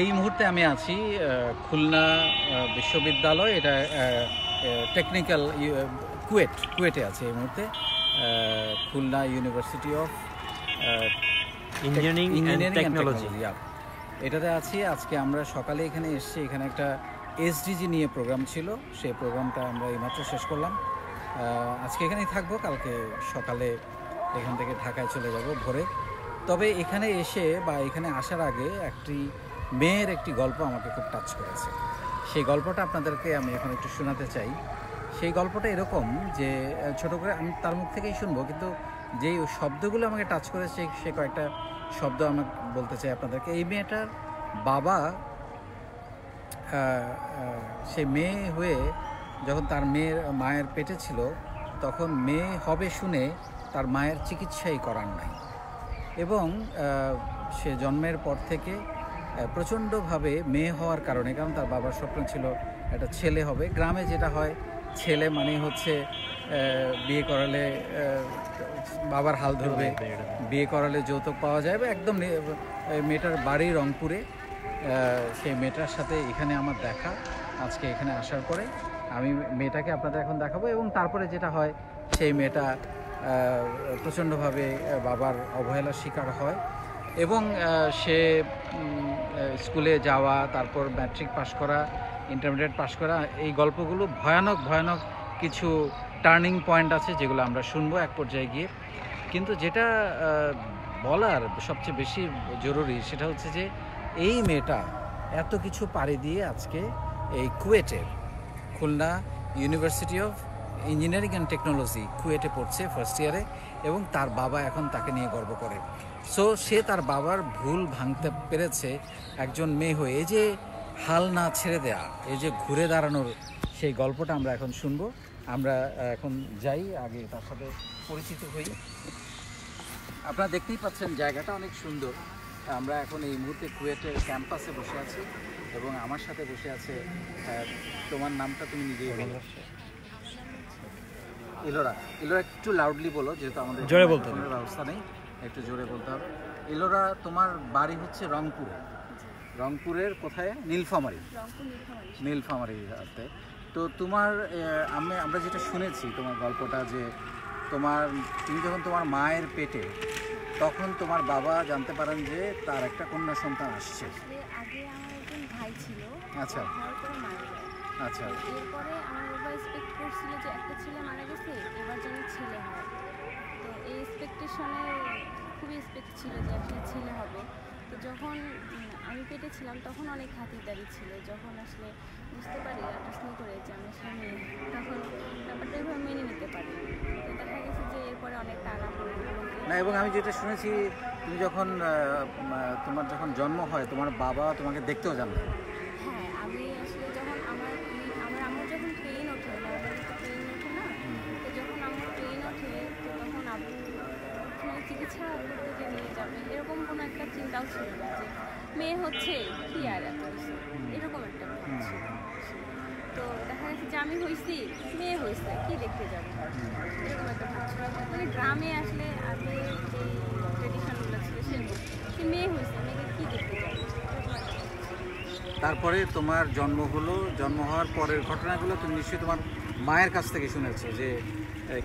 এই মুহূর্তে আমি আছি খুলনা বিশ্ববিদ্যালয় এটা টেকনিক্যাল কুয়েট কুয়েটে আছে এই মুহূর্তে Khulna university of engineering and technology এটাতে আছি আজকে আমরা সকালে এখানে এসেছি এখানে একটা এসডিজি নিয়ে প্রোগ্রাম ছিল সেই প্রোগ্রামটা আমরা এইমাত্র শেষ করলাম। আজকে এখানেই থাকব কালকে সকালে এখান থেকে ঢাকায় চলে যাব ভোরে। তবে এখানে এসে বা এখানে আসার আগে একটি মেয়ের একটি গল্প আমাকে খুব টাচ করেছে। সেই গল্পটা আপনাদেরকে আমি এখন একটু শোনাতে চাই। সেই গল্পটা এরকম যে ছোট করে আমি তার মুখ থেকেই শুনব, কিন্তু যেই শব্দগুলো আমাকে টাচ করেছে সে কয়েকটা শব্দ আমাকে বলতে চাই আপনাদেরকে। এই মেয়েটার বাবা সে মেয়ে হয়ে যখন তার মেয়ের, মায়ের পেটে ছিল, তখন মেয়ে হবে শুনে তার মায়ের চিকিৎসাই করার নাই। এবং সে জন্মের পর থেকে প্রচণ্ডভাবে মেয়ে হওয়ার কারণে কারণ তার বাবার স্বপ্ন ছিল একটা ছেলে হবে। গ্রামে যেটা হয় ছেলে মানে হচ্ছে বিয়ে করালে বাবার হাল ধরবে। বিয়ে করালে যৌতুক পাওয়া যায় বা একদম মেয়েটার বাড়ি রংপুরে। সেই মেয়েটার সাথে এখানে আমার দেখা আজকে এখানে আসার পরে। আমি মেয়েটাকে আপনাদের এখন দেখাবো এবং তারপরে যেটা হয় সেই মেয়েটা প্রচণ্ডভাবে বাবার অবহেলার শিকার হয় এবং সে স্কুলে যাওয়া, তারপর ম্যাট্রিক পাশ করা ইন্টারমিডিয়েট পাশ করা, এই গল্পগুলো ভয়ানক ভয়ানক কিছু টার্নিং পয়েন্ট আছে যেগুলো আমরা শুনব এক পর্যায়ে গিয়ে। কিন্তু যেটা বলার সবচেয়ে বেশি জরুরি সেটা হচ্ছে যে, এই মেয়েটা এত কিছু পাড়ি দিয়ে আজকে এই কুয়েটের Khulna university of engineering and technology কুয়েটে পড়ছে ফার্স্ট ইয়ারে এবং তার বাবা এখন তাকে নিয়ে গর্ব করে। সো সে তার বাবার ভুল ভাঙতে পেরেছে একজন মেয়ে হয়ে। এই যে হাল না ছেড়ে দেয়া, এই যে ঘুরে দাঁড়ানোর সেই গল্পটা আমরা এখন শুনব। আমরা এখন যাই, আগে তার সাথে পরিচিত হই। আপনারা দেখতেই পাচ্ছেন জায়গাটা অনেক সুন্দর। আমরা এখন এই মুহূর্তে কুয়েটের ক্যাম্পাসে বসে আছি এবং আমার সাথে বসে আছে তোমার নামটা তুমি নিজেই বলো। ইলোরা ইলোরা একটু লাউডলি বলো যেহেতু আমাদের জোরে বলতে হবে। ব্যবস্থা নেই একটু জোরে বলতে হবে। ইলোরা তোমার বাড়ি হচ্ছে রংপুরে? রংপুরের কোথায়? নীলফামারী। রংপুর নীলফামারী। তো তোমার আমি আমরা যেটা শুনেছি তোমার গল্পটা যে তোমার তুমি যখন তোমার মায়ের পেটে তখন তোমার বাবা জানতে পারেন যে তার একটা কন্যা সন্তান আসছে। আগে আমার একজন ভাই ছিল আচ্ছা। আচ্ছা। এরপরে আমার বাবা এক্সপেক্ট করছিল যে একটা ছেলে মারা গেছে এবার যেন ছেলে হয়। তো এই এক্সপেকটেশনে খুবই এক্সপেক্ট ছিল যে একটা ছেলে হবে। তো যখন আমি পেটে ছিলাম তখন অনেক খাতিরদারি ছিল। যখন আসলে বুঝতে পারি আন্ডারস্ট্যান্ড করে যে আমি আসলে মেয়ে তখন ব্যাপারটা এভাবে মেনে নিতে পারি তো দেখা গেছে যে এরপরে অনেক টানা পড়ে না এবং আমি যেটা শুনেছি তুমি যখন তোমার যখন জন্ম হয় তোমার বাবা তোমাকে দেখতেও জানতো যে নিয়ে যাবে এরকম কোনো একটা চিন্তাও ছিল না যে মেয়ে হচ্ছে কি আর এত কিছু। এরকম একটা তো দেখা গেছে যে আমি হয়েছি মেয়ে হয়েছে কি দেখতে যাবে? এরকম একটা মানে গ্রামে আসলে আগে যে ট্রেডিশনগুলো ছিল সেরকম যে মেয়ে হয়েছে মেয়েকে কি দেখতে যাবে। তারপরে তোমার জন্ম হলো জন্ম হওয়ার পরের ঘটনাগুলো তুমি নিশ্চয়ই তোমার মায়ের কাছ থেকে শুনেছো যে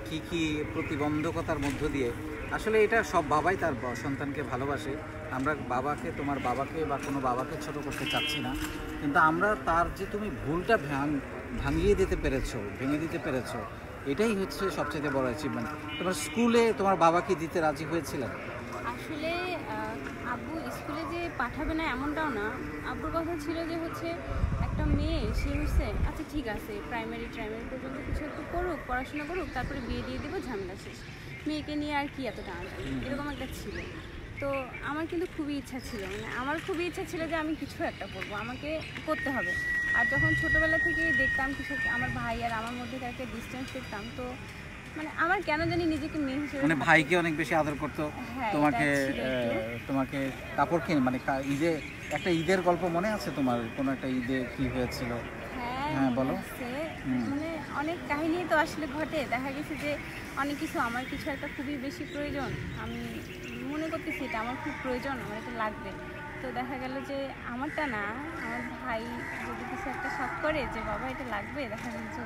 কি কি প্রতিবন্ধকতার মধ্য দিয়ে আসলে এটা সব বাবাই তার সন্তানকে ভালোবাসে। আমরা বাবাকে, তোমার বাবাকে বা কোনো বাবাকে ছোট করতে চাচ্ছি না। কিন্তু আমরা তার যে তুমি ভুলটা ভাঙ, ভাঙিয়ে দিতে পেরেছ, ভেঙে দিতে পেরেছ, এটাই হচ্ছে সবচেয়ে বড় অ্যাচিভমেন্ট তোমার স্কুলে তোমার বাবাকে দিতে রাজি হয়েছিলেন? আসলে আব্বু স্কুলে যে পাঠাবে না এমনটাও না। আব্বুর কথা ছিল যে হচ্ছে একটা মেয়ে, সে হচ্ছে আচ্ছা ঠিক আছে প্রাইমারি প্রাইমারি পর্যন্ত কিছু একটু করুক, পড়াশোনা করুক, তারপরে বিয়ে দিয়ে দেবো, ঝামেলা শেষ। মেয়েকে নিয়ে আর কি এত টানাটানি এরকম একটা ছিল। তো আমার কিন্তু খুবই ইচ্ছা ছিল। মানে আমার খুবই ইচ্ছা ছিল যে আমি কিছু একটা করব আমাকে করতে হবে। আর যখন ছোটোবেলা থেকে দেখতাম কিছু আমার ভাই আর আমার মধ্যে একটা ডিস্টেন্স দেখতাম তো মানে আমার কেন জানি নিজেকে মেয়ে হিসেবে মানে ভাইকে অনেক বেশি আদর করতো। হ্যাঁ, তোমাকে তোমাকে কাপড় কিনে মানে ঈদে একটা ঈদের গল্প মনে আছে তোমার? কোনো একটা ঈদে কি হয়েছিল? হ্যাঁ বলো। মানে অনেক কাহিনী তো আসলে ঘটে। দেখা গেছে যে অনেক কিছু আমার কিছু একটা খুবই বেশি প্রয়োজন। আমি মনে করতেছি এটা আমার খুব প্রয়োজন আমার এটা লাগবে। তো দেখা গেল যে আমারটা না আমার ভাই যদি কিছু একটা শখ করে যে বাবা এটা লাগবে? দেখা গেল যে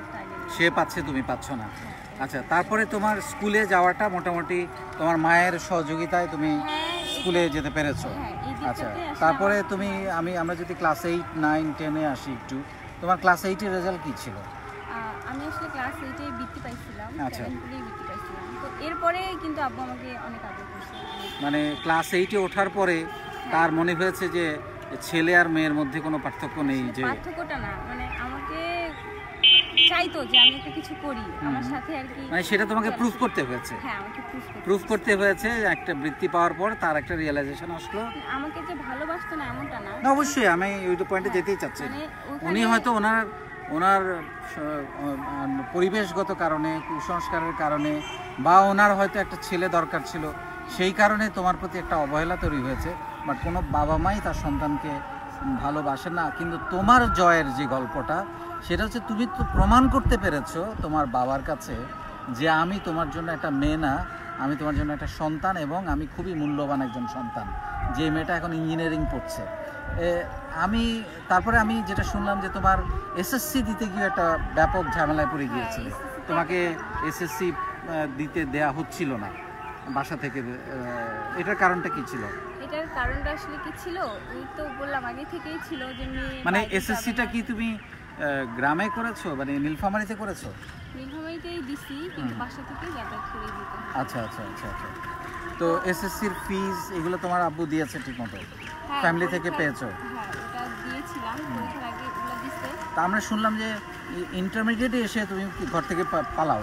সে পাচ্ছে তুমি পাচ্ছ না। হ্যাঁ, আচ্ছা তারপরে তোমার স্কুলে যাওয়াটা মোটামুটি তোমার মায়ের সহযোগিতায় তুমি হ্যাঁ, স্কুলে যেতে পেরেছ। আচ্ছা তারপরে তুমি আমি আমরা যদি ক্লাস এইট নাইন টেনে আসি একটু তোমার ক্লাস এইটের রেজাল্ট কি ছিল? আমি আসলে ক্লাস এইটে বৃত্তি পাইছিলাম আচ্ছা। বৃত্তি পাইছিলাম। তো এরপরে কিন্তু আব্বু আমাকে অনেক আদর করছে। মানে ক্লাস এইটে ওঠার পরে তার মনে হয়েছে যে ছেলে আর মেয়ের মধ্যে কোনো পার্থক্য নেই যে পার্থক্যটা না চাইতো যে আমি একটা কিছু করি। আমার সাথে আর কি মানে সেটা তোমাকে প্রুফ করতে হয়েছে। হ্যাঁ আমাকে প্রুফ করতে প্রুফ করতে হয়েছে একটা বৃত্তি পাওয়ার পর তার একটা রিয়েলাইজেশন আসলো। আমাকে যে ভালোবাসতো না এমনটা না। না অবশ্যই আমি ওই পয়েন্টে যেতেই চাচ্ছি। মানে উনি হয়তো ওনার ওনার পরিবেশগত কারণে কুসংস্কারের কারণে বা ওনার হয়তো একটা ছেলে দরকার ছিল সেই কারণে তোমার প্রতি একটা অবহেলা তৈরি হয়েছে বাট কোনো বাবা মাই তার সন্তানকে ভালোবাসে না। কিন্তু তোমার জয়ের যে গল্পটা সেটা হচ্ছে তুমি তো প্রমাণ করতে পেরেছ তোমার বাবার কাছে যে আমি তোমার জন্য একটা মেয়ে না আমি তোমার জন্য একটা সন্তান এবং আমি খুবই মূল্যবান একজন সন্তান। যে মেয়েটা এখন ইঞ্জিনিয়ারিং পড়ছে। আমি তারপরে আমি যেটা শুনলাম যে তোমার এসএসসি দিতে গিয়ে একটা ব্যাপক ঝামেলায় পড়ে হ্যাঁ, গিয়েছিল। তোমাকে এসএসসি দিতে দেয়া হচ্ছিল না বাসা থেকে এটার কারণটা কি ছিল? এটার কারণটা আসলে কি ছিল? ওই তো বললাম আগে থেকেই ছিল যে মানে এসএসসিটা কি তুমি গ্রামে করেছ? মানে নীলফামারিতে করেছ? নীলফামারিতেই দিছি কিন্তু বাসা থেকে যাতায়াত করে দিতে আচ্ছা আচ্ছা আচ্ছা আচ্ছা। তো এসএসসির ফিজ এগুলো তোমার আব্বু দিয়েছে ঠিকমতো? ফ্যামিলি থেকে পেয়েছ? হ্যাঁ ওটা দিয়েছিলাম পরীক্ষার আগে এগুলো দিতে তা আমরা শুনলাম যে ইন্টারমিডিয়েটে এসে তুমি ঘর থেকে পালাও?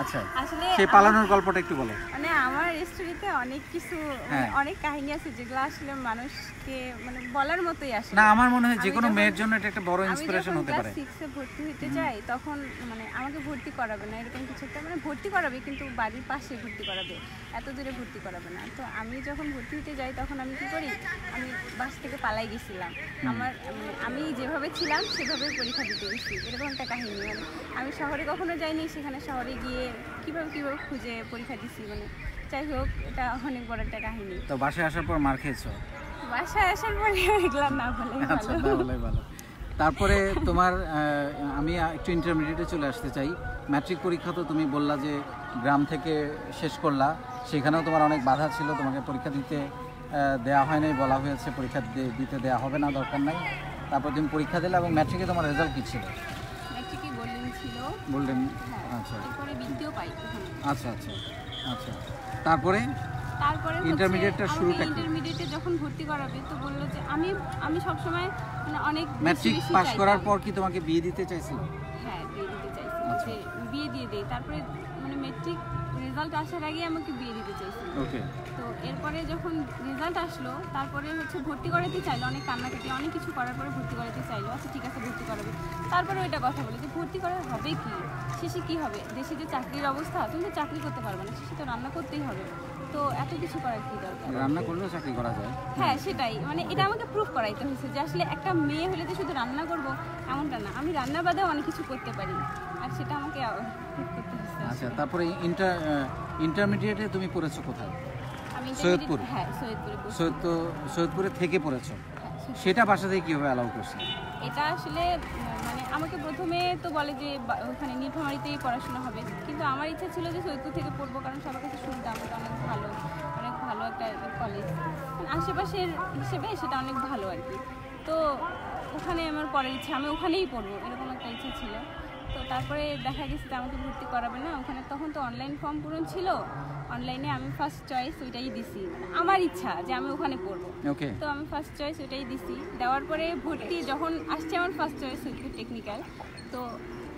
আচ্ছা আসলে সেই পালানোর গল্পটা একটু বলো। মানে আমার স্টোরিতে অনেক কিছু মানে হ্যাঁ। অনেক কাহিনী আছে যেগুলো আসলে মানুষকে মানে বলার মতোই আসে না আমার মনে হয় যে কোনো মেয়ের জন্য এটা একটা বড় আমি ইন্সপিরেশন যখন হতে পারে। সিক্সে ভর্তি হতে যাই তখন মানে আমাকে ভর্তি করাবে না এরকম কিছু একটা মানে ভর্তি করাবে কিন্তু বাড়ির পাশে ভর্তি করাবে এত দূরে ভর্তি করাবে না। তো আমি যখন ভর্তি হতে যাই তখন আমি কি করি আমি বাস থেকে পালাই গেছিলাম। আমার মানে আমি যেভাবে ছিলাম সেভাবে পরীক্ষা দিতে গেছি একটা কাহিনী মানে আমি শহরে কখনো যাইনি সেখানে শহরে গিয়ে কীভাবে কীভাবে খুঁজে পরীক্ষা দিছি মানে যাই হোক এটা অনেক বড় একটা কাহিনী। তো বাসায় আসার পর মার খেয়েছো? বাসায় আসার পরে এগুলো না বলে আচ্ছা ভালো না বলাই ভালো। তারপরে তোমার আমি একটু ইন্টারমিডিয়েটে চলে আসতে চাই। ম্যাট্রিক পরীক্ষা তো তুমি বললা যে গ্রাম থেকে শেষ করলা। সেখানেও তোমার অনেক বাধা ছিল তোমাকে পরীক্ষা দিতে দেয়া হয় নাই বলা হয়েছে পরীক্ষা দিতে দেয়া হবে না দরকার নাই। তারপর তুমি পরীক্ষা দিলে এবং ম্যাট্রিকে তোমার রেজাল্ট কী ছিল? বললেন? হ্যাঁ আচ্ছা। এরপরে বৃত্তিও পাই আচ্ছা আচ্ছা আচ্ছা। তারপরে? তারপরে Intermediate-টা শুরুটা ইন্টারমিডিয়েটে যখন ভর্তি করাবে তো বলল যে আমি আমি সবসময় মানে অনেক ম্যাট্রিক পাস করার পর কি তোমাকে বিয়ে দিতে চাইছিল? হ্যাঁ বিয়ে দিতে চাইছিল। আচ্ছা। যে বিয়ে দিয়ে দেই তারপরে মানে মেট্রিক রেজাল্ট আসার আগে আমাকে বিয়ে দিতে চাইছিল। ওকে এরপরে যখন রেজাল্ট আসলো তারপরে হচ্ছে ভর্তি করাতে চাইলো অনেক কান্নাকাটি অনেক কিছু করার পরে ভর্তি করাতে চাইলো। আচ্ছা ঠিক আছে ভর্তি করাবে। তারপরে ওইটা কথা বলে যে ভর্তি করা হবে কি? শেষে কি হবে? দেশে যে চাকরির অবস্থা তুমি তো চাকরি করতে পারবে না শেষে তো রান্না করতেই হবে। তো এত কিছু করার কি দরকার? রান্না করলেও চাকরি করা যায়। হ্যাঁ সেটাই। মানে এটা আমাকে প্রুফ করাইতে হয়েছে যে আসলে একটা মেয়ে হলে যে শুধু রান্না করব এমনটা না। আমি রান্না বাদেও অনেক কিছু করতে পারি। আর সেটা আমাকে করতে হয়েছে। আচ্ছা তারপরে ইন্টার ইন্টারমিডিয়েটে তুমি পড়েছো কোথায়? আমি সৈয়দপুর? হ্যাঁ সৈয়দপুরে পড়ছি। সৈয়দ সৈয়দপুরে থেকে পড়েছো? সেটা বাসা থেকে কীভাবে অ্যালাউ করছে? এটা আসলে উম, মানে আমাকে প্রথমে তো বলে যে বা- ওখানে নীলফামারিতেই পড়াশোনা হবে। কিন্তু আমার ইচ্ছা ছিল যে সৈয়দপুর থেকে পড়ব কারণ সবার কাছে শুনতাম এটা অনেক ভালো অনেক ভালো একটা কলেজ আশেপাশের হিসেবে সেটা অনেক ভালো আর কি। তো ওখানে আমার পড়ার ইচ্ছা আমি ওখানেই পড়ব এরকম একটা ইচ্ছা ছিল। তো তারপরে দেখা গেছে যে আমাকে ভর্তি করাবে না। ওখানে তখন তো অনলাইন ফর্ম পূরণ ছিল। অনলাইনে আমি ফার্স্ট চয়েস ওইটাই দিছি। মানে আমার ইচ্ছা যে আমি ওখানে পড়ব। ওকে তো আমি ফার্স্ট চয়েস ওইটাই দিছি। দেওয়ার পরে ভর্তি যখন আসছে আমার ফার্স্ট চয়েস হচ্ছে টেকনিক্যাল তো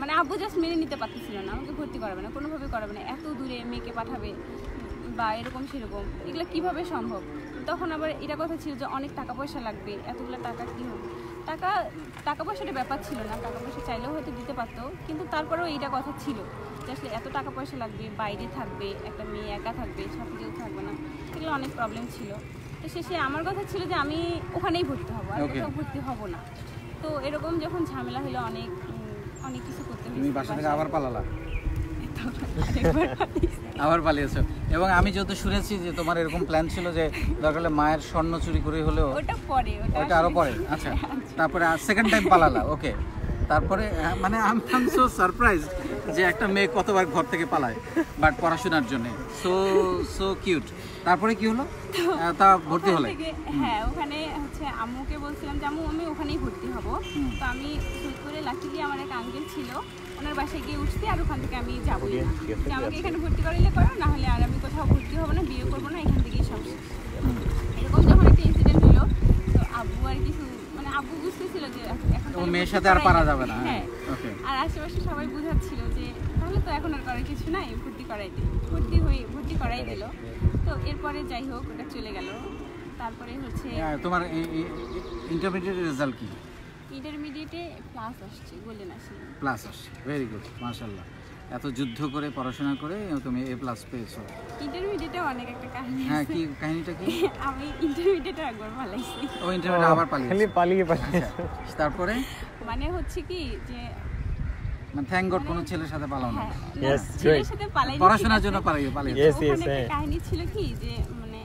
মানে আব্বু জাস্ট মেনে নিতে পারতেছিল না আমাকে ভর্তি করাবে না কোনোভাবে করাবে না। এত দূরে মেয়েকে পাঠাবে বা এরকম সেরকম এগুলো কীভাবে সম্ভব? তখন আবার এটা কথা ছিল যে অনেক টাকা পয়সা লাগবে এতগুলো টাকা কী হবে? টাকা টাকা পয়সাটা ব্যাপার ছিল না টাকা পয়সা চাইলেও হয়তো দিতে পারতো কিন্তু তারপরেও এইটা কথা ছিল যে আসলে এত টাকা পয়সা লাগবে বাইরে থাকবে একটা মেয়ে একা থাকবে সাথে কেউ থাকবে না এগুলো অনেক প্রবলেম ছিল। তো শেষে আমার কথা ছিল যে আমি ওখানেই ভর্তি হব আর কোথাও ভর্তি হব না। তো এরকম যখন ঝামেলা হলো অনেক অনেক কিছু করতে তুমি হয়েছে বাসা থেকে আবার পালালা? আবার পালিয়েছো। এবং আমি যত শুনেছি যে তোমার এরকম প্ল্যান ছিল যে দরকার মায়ের স্বর্ণ চুরি করে হলেও ওটা পরে ওটা আরও পরে। আচ্ছা। তারপরে সেকেন্ড টাইম পালালা ওকে তারপরে মানে আম সো সারপ্রাইজ যে একটা মেয়ে কতবার ঘর থেকে পালায় বাট পড়াশোনার জন্য। সো সো কিউট তারপরে কি হলো? তা ভর্তি হলে। হ্যাঁ ওখানে হচ্ছে আম্মুকে বলছিলাম যে আম্মু আমি ওখানেই ভর্তি হব। তো আমি করে লাকিলি আমার এক আঙ্কেল ছিল ওনার বাসায় গিয়ে উঠছি আর ওখান থেকে আমি যাব যে আমাকে এখানে ভর্তি করাইলে করো না হলে আর আমি কোথাও ভর্তি হব না বিয়ে করব না এখান থেকেই সব। এরকম যখন একটা ইনসিডেন্ট হলো তো আব্বু আর কিছু আব্বু বুঝতেছিল যে এখন ও মেয়ের সাথে আর পারা যাবে না। হ্যাঁ। ওকে আর আশেপাশে সবাই বুঝাচ্ছিল যে তাহলে তো এখন আর করার কিছু নাই ভর্তি করাই দিই ভর্তি হয়ে ভর্তি করাই দিল। তো এরপরে যাই হোক ওটা চলে গেল। তারপরে হচ্ছে তোমার ইন্টারমিডিয়েট রেজাল্ট কি? ইন্টারমিডিয়েটে ক্লাস আসছে গোল্ডেন আসে প্লাস আসছে। ভেরি গুড মাশাল্লাহ এত যুদ্ধ করে পড়াশোনা করে তুমি এ প্লাস পেয়েছ। ইন্টারমিডিয়েটে অনেক একটা কাহিনী হ্যাঁ কি কাহিনীটা কি? আমি ইন্টারমিডিয়েটে একবার ভালাইছি ও ইন্টারমিডিয়েট আবার খালি পালিয়ে পালিয়ে। আচ্ছা, তারপরে? মানে হচ্ছে কি যে মানে থ্যাংক গড কোনো ছেলের সাথে পালাও না। হ্যাঁ ছেলের সাথে পালাই পড়াশোনার জন্য পালিয়ে পালিয়ে একটা হ্যাঁ। কাহিনী ছিল কি যে মানে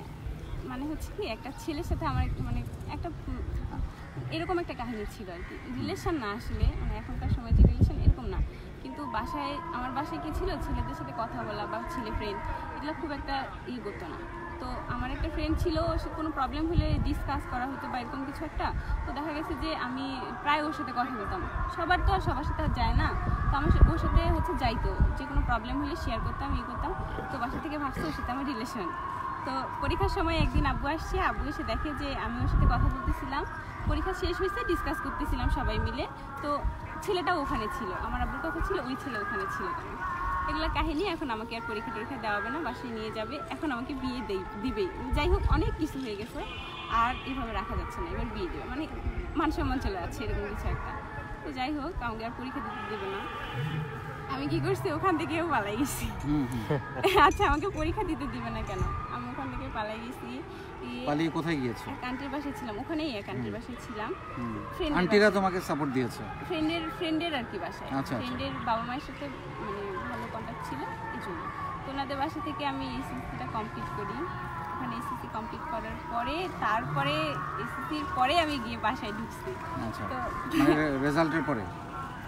মানে হচ্ছে কি একটা ছেলের সাথে আমার মানে একটা এরকম একটা কাহিনী ছিল আর কি। রিলেশন না আসলে মানে এখনকার সময় যে রিলেশন এরকম না। কিন্তু বাসায়, আমার বাসায় কি ছিল? ছেলেদের সাথে কথা বলা বা ছেলে ফ্রেন্ড এগুলো খুব একটা ই করতো না। তো আমার একটা ফ্রেন্ড ছিল, সে কোনো প্রবলেম হলে ডিসকাস করা হতো বা এরকম কিছু একটা। তো দেখা গেছে যে আমি প্রায় ওর সাথে কথা বলতাম। সবার তো আর সবার সাথে আর যায় না। তো আমার ওর সাথে হচ্ছে যাইতো। যে কোনো প্রবলেম হলে শেয়ার করতাম, ই করতাম। তো বাসা থেকে ভাবছে ওর সাথে আমার রিলেশন তো পরীক্ষার সময় একদিন আব্বু আসছে। আব্বু এসে দেখে যে আমি ওর সাথে কথা বলতেছিলাম। পরীক্ষা শেষ হয়েছে ডিসকাস করতেছিলাম সবাই মিলে। তো ছেলেটাও ওখানে ছিল। আমার আব্বুর কথা ছিল ওই ছেলে ওখানে ছিল এগুলা কাহিনী এখন আমাকে আর পরীক্ষা টরীক্ষা দেওয়া হবে না বাসায় নিয়ে যাবে। এখন আমাকে বিয়ে দেই দিবেই যাই হোক অনেক কিছু হয়ে গেছে আর এভাবে রাখা যাচ্ছে না এবার বিয়ে দেবে। মানে মান সম্মান চলে যাচ্ছে এরকম কিছু একটা। তো যাই হোক আমাকে আর পরীক্ষা দিতে দেবে না। আমি কি করছি? ওখান থেকেও পালাই গেছি। আচ্ছা আমাকে পরীক্ষা দিতে দিবে না কেন? পালাই গেছি। পালিয়ে কোথায় গিয়েছো? আন্টির বাসায় ছিলাম ওখানেই এক আন্টির বাসায় ছিলাম। আন্টিরা তোমাকে সাপোর্ট দিয়েছে? ফ্রেন্ডের ফ্রেন্ডের আর কি বাসায়। আচ্ছা, আচ্ছা। ফ্রেন্ডের বাবা মায়ের সাথে মানে ভালো কন্ট্যাক্ট ছিল এই জন্য। তো ওনাদের বাসা থেকে আমি এসএসসিটা কমপ্লিট করি। ওখানে এসএসসি কমপ্লিট করার পরে তারপরে এসএসসির পরে আমি গিয়ে বাসায় ঢুকছি। আচ্ছা। তো মানে রেজাল্টের পরে?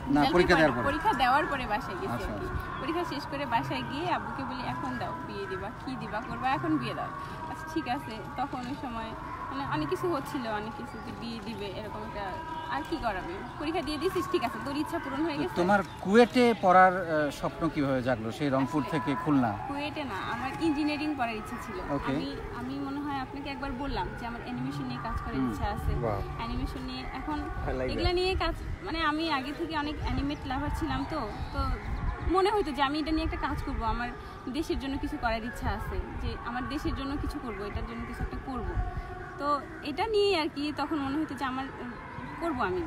না পরীক্ষা দেওয়ার পরে- পরে। পরীক্ষা দেওয়ার পরে বাসায় গেছি আচ্ছা, কি পরীক্ষা শেষ করে বাসায় গিয়ে আব্বুকে বলি এখন দাও বিয়ে দিবা কি দিবা করবা এখন বিয়ে দাও। আচ্ছা ঠিক আছে। তখন ওই সময় মানে অনেক কিছু হচ্ছিল অনেক কিছু যে বিয়ে দিবে এরকম একটা আর কি করাবে? পরীক্ষা দিয়ে দিছিস ঠিক আছে তোর ইচ্ছা পূরণ হয়ে গেছে। তোমার কুয়েটে পড়ার স্বপ্ন কীভাবে জাগলো? সেই রংপুর থেকে খুলনা? কুয়েটে না আমার ইঞ্জিনিয়ারিং পড়ার ইচ্ছা ছিল. আমি আমি মনে আপনাকে একবার বললাম যে আমার অ্যানিমেশন নিয়ে কাজ করার ইচ্ছা আছে। অ্যানিমেশন নিয়ে এখন এগুলা নিয়ে কাজ মানে আমি আগে থেকে অনেক অ্যানিমেট লাভার ছিলাম তো তো মনে হতো যে আমি এটা নিয়ে একটা কাজ করব আমার দেশের জন্য কিছু করার ইচ্ছা আছে যে আমার দেশের জন্য কিছু করব এটার জন্য কিছু একটা করব। তো এটা নিয়ে আর কি তখন মনে হতো যে আমার করব আমি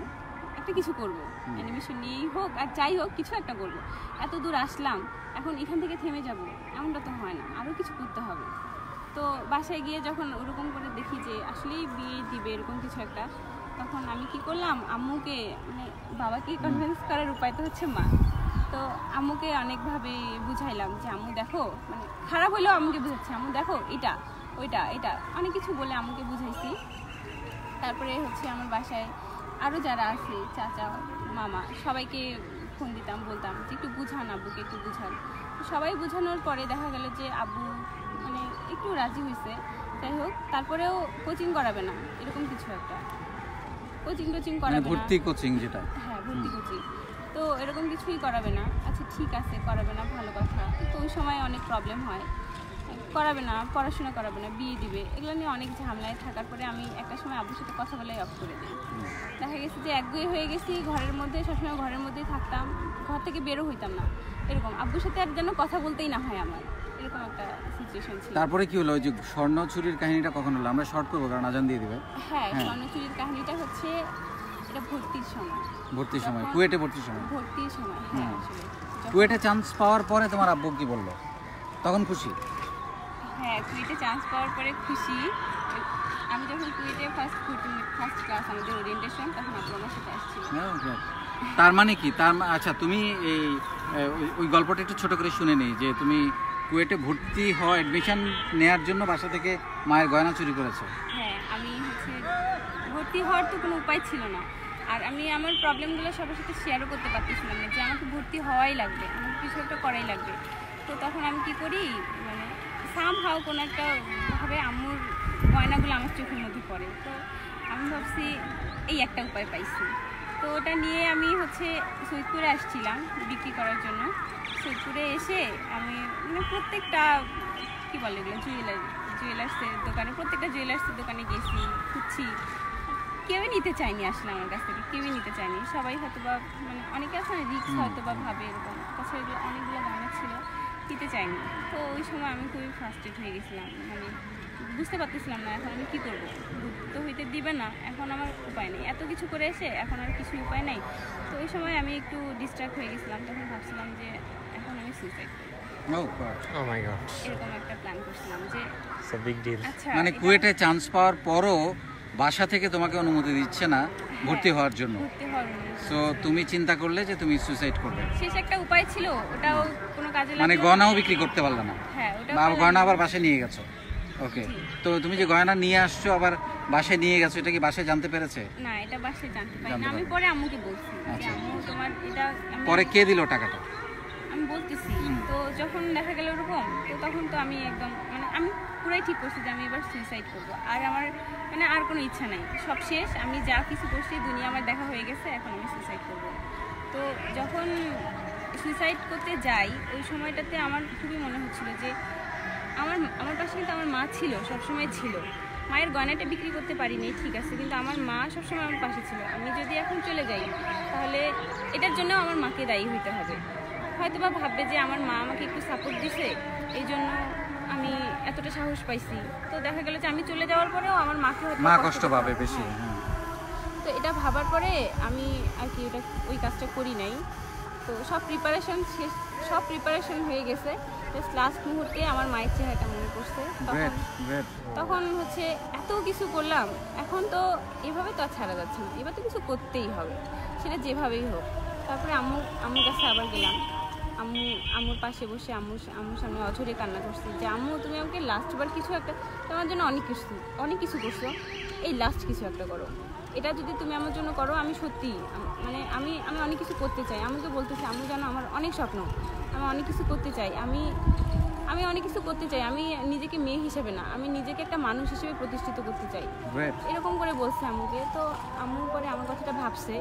একটা কিছু করব। অ্যানিমেশন নিয়েই হোক আর যাই হোক কিছু একটা করব। এত দূর আসলাম এখন এখান থেকে থেমে যাব এমনটা তো হয় না আরও কিছু করতে হবে। তো বাসায় গিয়ে যখন ওরকম করে দেখি যে আসলেই বিয়ে দিবে এরকম কিছু একটা, তখন আমি কি করলাম, আম্মুকে মানে বাবাকে কনভিন্স করার উপায় তো হচ্ছে মা। তো আম্মুকে অনেকভাবে বুঝাইলাম যে, আম্মু দেখো মানে খারাপ হলেও আম্মুকে বুঝাচ্ছি, আম্মু দেখো, এটা, ওইটা, এটা। অনেক কিছু বলে আম্মুকে বুঝাইছি। তারপরে হচ্ছে আমার বাসায় আরও যারা আছে, চাচা, মামা, সবাইকে ফোন দিতাম, বলতাম যে, একটু বুঝান আব্বুকে, একটু বুঝান। সবাই বোঝানোর পরে দেখা গেল যে, আব্বু একটু রাজি হয়েছে যাই হোক তারপরেও কোচিং করাবে না এরকম কিছু একটা। কোচিং টোচিং মানে করাবে না। ভর্তি কোচিং যেটা। হ্যাঁ ভর্তি কোচিং তো এরকম কিছুই করাবে না। আচ্ছা ঠিক আছে করাবে না ভালো কথা। তো ওই সময় অনেক প্রবলেম হয়। করাবে না পড়াশোনা করাবে না বিয়ে দিবে। এগুলো নিয়ে অনেক ঝামেলায় থাকার পরে আমি একটা সময় আব্বুর সাথে কথা বলে অফ করে দিই। দেখা গেছে যে একগুয়ে হয়ে গেছি ঘরের মধ্যে সবসময় ঘরের মধ্যেই থাকতাম। ঘর থেকে বেরো হইতাম না। এরকম আব্বুর সাথে আর যেন কথা বলতেই না হয় আমার। এরকম একটা সিচুয়েশন ছিল। তারপরে কি হলো? ওই যে স্বর্ণ চুরির কাহিনীটা কখন হলো? আমরা শর্ট করব কারণ আজান দিয়ে দিবে। হ্যাঁ হ্যাঁ। স্বর্ণচুরির কাহিনীটা হচ্ছে এটা ভর্তির সময়। ভর্তির সময় কুয়েটে ভর্তির সময়। ভর্তির সময় হ্যাঁ কুয়েটে চান্স পাওয়ার পরে তোমার আব্বু কি বলল? তখন খুশি? হ্যাঁ কুয়েটে চান্স পাওয়ার পরে খুশি। আমি যখন কুয়েটে ফার্স্ট ফার্স্ট ক্লাস আমাদের ওরিয়েন্টেশন তখন আপু আমার সাথে আসছিল। তার মানে কি? তার আচ্ছা তুমি এই ওই- ওই গল্পটা একটু ছোট করে শুনে নিই যে তুমি কুয়েটে ভর্তি হওয়া অ্যাডমিশন নেয়ার জন্য বাসা থেকে মায়ের গয়না চুরি করেছে। হ্যাঁ আমি হচ্ছে ভর্তি হওয়ার তো কোনো উপায় ছিল না। আর আমি আমার প্রবলেমগুলো সবার সাথে শেয়ারও করতে পারতেছিলাম না যে আমাকে ভর্তি হওয়াই লাগবে, আমাকে কিছু একটা করাই লাগবে। তো তখন আমি কি করি মানে সাম হাও কোনো একটা ভাবে আম্মুর গয়নাগুলো আমার চোখের মধ্যে পড়ে। তো আমি ভাবছি, এই একটা উপায় পাইছি। তো ওটা নিয়ে আমি হচ্ছে সৈয়দপুরে আসছিলাম বিক্রি করার জন্য। সৈয়দপুরে এসে আমি মানে প্রত্যেকটা কি বলে এগুলো জুয়েলারি জুয়েলার্সের দোকানে প্রত্যেকটা জুয়েলার্সের দোকানে গেছি খুঁজছি। কেউই নিতে চায়নি আসলে আমার কাছ থেকে কেউই নিতে চায়নি। সবাই হয়তো বা মানে অনেকে আছে না রিক্স হয়তো বা ভাবে এরকম। তাছাড়া এগুলো অনেকগুলো গানা ছিল নিতে চাইনি তো ওই সময় আমি খুবই ফার্স্টেড হয়ে গেছিলাম মানে বুঝতে পারতেছিলাম না এখন আমি কী করব? তো হইতে দিবে না এখন আমার উপায় নেই। এত কিছু করে এসে এখন আর কিছু উপায় নেই। তো ওই সময় আমি একটু ডিস্ট্রাক্ট হয়ে গেছিলাম তখন ভাবছিলাম যে এখন আমি সুইসাইড করব। Oh. Oh. এরকম একটা প্ল্যান করছিলাম যে. আচ্ছা মানে কুয়েটে চান্স পাওয়ার পরও বাসা থেকে তোমাকে অনুমতি দিচ্ছে না ভর্তি হ্যাঁ, হওয়ার জন্য। সো তুমি চিন্তা করলে যে তুমি সুইসাইড করবে। শেষ একটা উপায় ছিল ওটাও কোনো কাজে মানে বিক্রি করতে পারলে না। হ্যাঁ ওটা আবার বাসায় নিয়ে গেছো। ওকে তো তুমি যে গয়না নিয়ে আসছো আবার বাসায় নিয়ে গেছো এটা কি বাসায় জানতে পেরেছে? না এটা বাসে জানতে পারি না আমি পরে আম্মুকে বলছি যে আচ্ছা। আম্মু তোমার এটা পরে কে দিল টাকাটা? আমি বলতেছি। তো যখন দেখা গেল ওরকম তো তখন তো আমি একদম মানে আমি পুরাই ঠিক করছি যে আমি এবার সুইসাইড করব। আর আমার মানে আর কোনো ইচ্ছা নাই। সব শেষ আমি যা কিছু করছি দুনিয়া আমার দেখা হয়ে গেছে এখন আমি সুইসাইড করব। তো যখন সুইসাইড করতে যাই ওই সময়টাতে আমার খুবই মনে হচ্ছিল যে আমার আমার পাশে কিন্তু আমার মা ছিল সবসময় ছিল। মায়ের গয়নাটা বিক্রি করতে পারিনি ঠিক আছে কিন্তু আমার মা সবসময় আমার পাশে ছিল। আমি যদি এখন চলে যাই তাহলে এটার জন্য আমার মাকে দায়ী হইতে হবে। হয়তো বা ভাববে যে আমার মা আমাকে একটু সাপোর্ট দিছে এই জন্য আমি এতটা সাহস পাইছি। তো দেখা গেল যে আমি চলে যাওয়ার পরেও আমার মাকে হয়তো মা কষ্ট পাবে বেশি। হ্যাঁ। তো এটা ভাবার পরে আমি আর কি ওটা ওই কাজটা করি নাই। তো সব প্রিপারেশন শেষ সব প্রিপারেশন হয়ে গেছে। জাস্ট লাস্ট মুহূর্তে আমার মায়ের চেহারাটা মনে পড়ছে। তখন তখন হচ্ছে এত কিছু করলাম এখন তো এভাবে তো আর ছাড়া যাচ্ছে না। এবার তো কিছু করতেই হবে সেটা যেভাবেই হোক। তারপরে আম্মু আম্মুর কাছে আবার গেলাম। আম্মু আম্মুর পাশে বসে আম্মু আম্মুর সামনে অঝরে কান্না করছি যে আম্মু তুমি আমাকে লাস্টবার কিছু একটা তোমার জন্য অনেক কিছু অনেক কিছু করছ। এই লাস্ট কিছু একটা করো। এটা যদি তুমি আমার জন্য করো আমি সত্যি মানে আমি আমি অনেক কিছু করতে চাই। আমি আমাকে বলতেছি আম্মু জানো আমার অনেক স্বপ্ন। আমি অনেক কিছু করতে চাই। আমি আমি অনেক কিছু করতে চাই। আমি নিজেকে মেয়ে হিসেবে না আমি নিজেকে একটা মানুষ হিসেবে প্রতিষ্ঠিত করতে চাই। এরকম করে বলছে আম্মুকে। তো আম্মু পরে আমার কথাটা ভাবছে।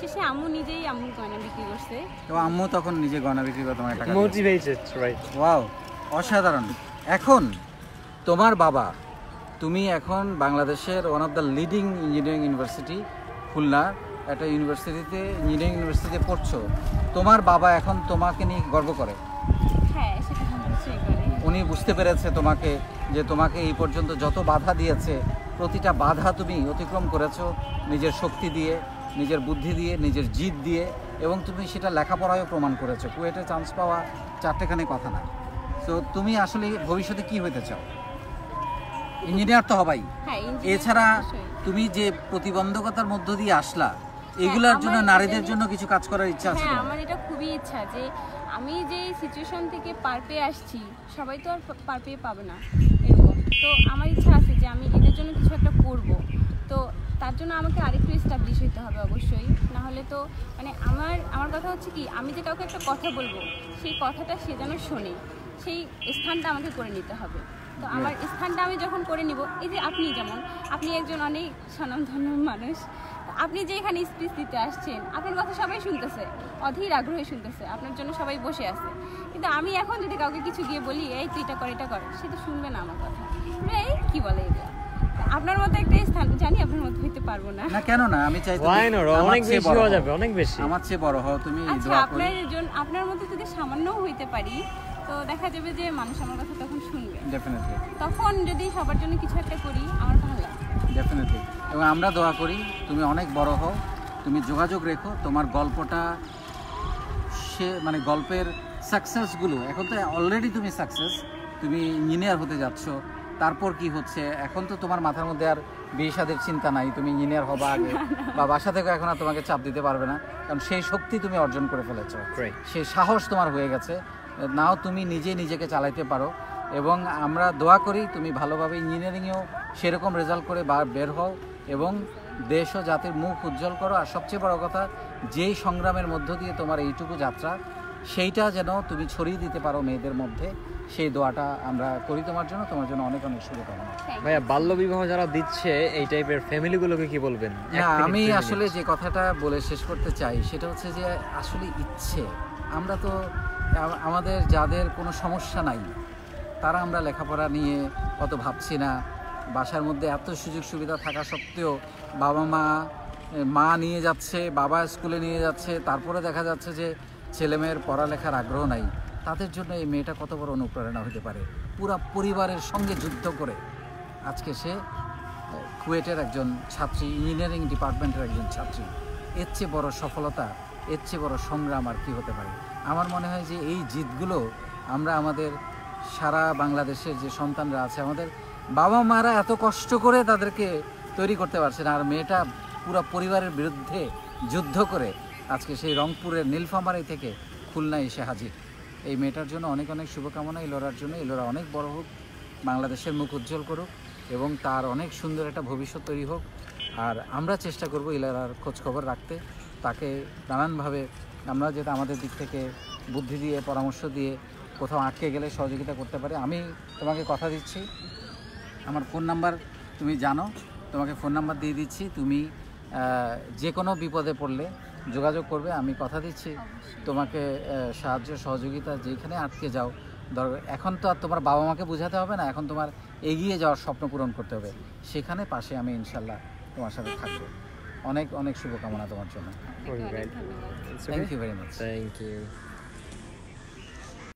শেষে আম্মু নিজেই আম্মুর গয়না বিক্রি করছে। তো আম্মু তখন নিজে গয়না বিক্রি করে তোমার টাকা। Motivated, right? ওয়াও অসাধারণ। এখন তোমার বাবা তুমি এখন বাংলাদেশের one of the leading engineering university Khulna একটা ইউনিভার্সিটিতে ইঞ্জিনিয়ারিং ইউনিভার্সিটিতে পড়ছো। তোমার বাবা এখন তোমাকে নিয়ে গর্ব করে। হ্যাঁ উনি বুঝতে পেরেছে তোমাকে যে তোমাকে এই পর্যন্ত যত বাধা দিয়েছে প্রতিটা বাধা তুমি অতিক্রম করেছ নিজের শক্তি দিয়ে নিজের বুদ্ধি দিয়ে নিজের জিদ দিয়ে এবং তুমি সেটা লেখাপড়ায়ও প্রমাণ করেছ। কুয়েটে চান্স পাওয়া চারটেখানে কথা না। তো তুমি আসলে ভবিষ্যতে কি হতে চাও? ইঞ্জিনিয়ার তো হবাই। হ্যাঁ এছাড়া তুমি যে প্রতিবন্ধকতার মধ্য দিয়ে আসলা এগুলার জন্য নারীদের জন্য কিছু কাজ করার ইচ্ছা আছে হ্যাঁ আমার এটা খুবই ইচ্ছা যে আমি যে সিচুয়েশন থেকে পার পেয়ে আসছি সবাই তো আর পার পেয়ে পাবে না এরকম। তো আমার ইচ্ছা আছে যে আমি এটার জন্য কিছু একটা করব। তো তার জন্য আমাকে আরেকটু এস্টাবলিশ হতে হবে অবশ্যই। না হলে তো মানে আমার আমার কথা হচ্ছে কি আমি যে কাউকে একটা কথা বলব সেই কথাটা সে যেন শোনে সেই স্থানটা আমাকে করে নিতে হবে। তো আমার স্থানটা আমি যখন করে নিব এই যে আপনি যেমন আপনি একজন অনেক স্বনামধন্য মানুষ আপনি যে এখানে স্পিচ দিতে আসছেন আপনার কথা সবাই শুনতেছে অধীর আগ্রহে শুনতেছে আপনার জন্য সবাই বসে আছে। কিন্তু আমি এখন যদি কাউকে কিছু গিয়ে বলি এই তুই এটা কর এটা কর সে তো শুনবে না আমার কথা। এই কি বলে এটা আপনার মতো একটা স্থান জানি আপনার মতো হইতে পারব না। না কেন না? আমি চাই অনেক বেশি হওয়া যাবে অনেক বেশি। আমার চেয়ে বড় হও তুমি আচ্ছা দোয়া করি। আপনার জন আপনার মতো যদি সামান্যও হইতে পারি তো দেখা যাবে যে মানুষ আমার কথা ডেফিনেটলি তখন যদি সবার জন্য কিছু একটা করি আমার ভালো লাগবে ডেফিনেটলি এবং আমরা দোয়া করি তুমি অনেক বড় হও তুমি যোগাযোগ রেখো তোমার গল্পটা সে মানে গল্পের সাকসেসগুলো এখন তো অলরেডি তুমি সাকসেস তুমি ইঞ্জিনিয়ার হতে যাচ্ছ তারপর কি হচ্ছে? এখন তো তোমার মাথার মধ্যে আর বিয়ে শাদের চিন্তা নাই তুমি ইঞ্জিনিয়ার হবা আগে বা বাসা থেকে এখন আর তোমাকে চাপ দিতে পারবে না কারণ সেই শক্তি তুমি অর্জন করে ফেলেছো. সেই সাহস তোমার হয়ে গেছে নাও তুমি নিজে নিজেকে চালাইতে পারো এবং আমরা দোয়া করি তুমি ভালোভাবে ইঞ্জিনিয়ারিংয়েও সেরকম রেজাল্ট করে বা- বের হও এবং দেশ ও জাতির মুখ উজ্জ্বল করো। আর সবচেয়ে বড় কথা যেই সংগ্রামের মধ্য দিয়ে তোমার এইটুকু যাত্রা সেইটা যেন তুমি ছড়িয়ে দিতে পারো মেয়েদের মধ্যে সেই দোয়াটা আমরা করি তোমার জন্য। তোমার জন্য অনেক অনেক শুভকামনা। ভাইয়া বাল্য বিবাহ যারা দিচ্ছে এই টাইপের ফ্যামিলিগুলোকে কি বলবেন? না আমি আসলে যে কথাটা বলে শেষ করতে চাই সেটা হচ্ছে যে আসলে ইচ্ছে। আমরা তো আমাদের যাদের কোনো সমস্যা নাই তারা আমরা লেখাপড়া নিয়ে অত ভাবছি না। বাসার মধ্যে এত সুযোগ সুবিধা থাকা সত্ত্বেও বাবা মা মা নিয়ে যাচ্ছে, বাবা স্কুলে নিয়ে যাচ্ছে, তারপরে দেখা যাচ্ছে যে ছেলেমেয়ের পড়ালেখার আগ্রহ নাই। তাদের জন্য এই মেয়েটা কত বড় অনুপ্রেরণা হতে পারে? পুরা পরিবারের সঙ্গে যুদ্ধ করে। আজকে সে কুয়েটের একজন ছাত্রী, ইঞ্জিনিয়ারিং ডিপার্টমেন্টের একজন ছাত্রী। এর চেয়ে বড় সফলতা, এর চেয়ে বড় সংগ্রাম আর কি হতে পারে? আমার মনে হয় যে এই জিতগুলো আমরা আমাদের সারা বাংলাদেশের যে সন্তানরা আছে, আমাদের বাবা মারা এত কষ্ট করে তাদেরকে তৈরি করতে পারছে না আর মেয়েটা পুরো পরিবারের বিরুদ্ধে যুদ্ধ করে আজকে সেই রংপুরের নীলফামারি থেকে খুলনায় এসে হাজির। এই মেয়েটার জন্য অনেক অনেক শুভকামনা ইলোরার জন্য, এই ইলোরা অনেক বড় হোক, বাংলাদেশের মুখ উজ্জ্বল করুক এবং তার অনেক সুন্দর একটা ভবিষ্যৎ তৈরি হোক। আর আমরা চেষ্টা করব ইলারার খোঁজ খবর রাখতে। তাকে নানানভাবে আমরা যেটা আমাদের দিক থেকে বুদ্ধি দিয়ে, পরামর্শ দিয়ে কোথাও আটকে গেলে সহযোগিতা করতে পারে। আমি তোমাকে কথা দিচ্ছি। আমার ফোন নাম্বার তুমি জানো। তোমাকে ফোন নাম্বার দিয়ে দিচ্ছি। তুমি যে কোনো বিপদে পড়লে যোগাযোগ করবে। আমি কথা দিচ্ছি। তোমাকে সাহায্য সহযোগিতা যেখানে আটকে যাও দরকার এখন তো আর তোমার বাবা মাকে বোঝাতে হবে না। এখন তোমার এগিয়ে যাওয়ার স্বপ্ন পূরণ করতে হবে। সেখানে পাশে আমি ইনশাল্লাহ তোমার সাথে থাকব। অনেক অনেক শুভকামনা তোমার জন্য। Thank you very much thank you.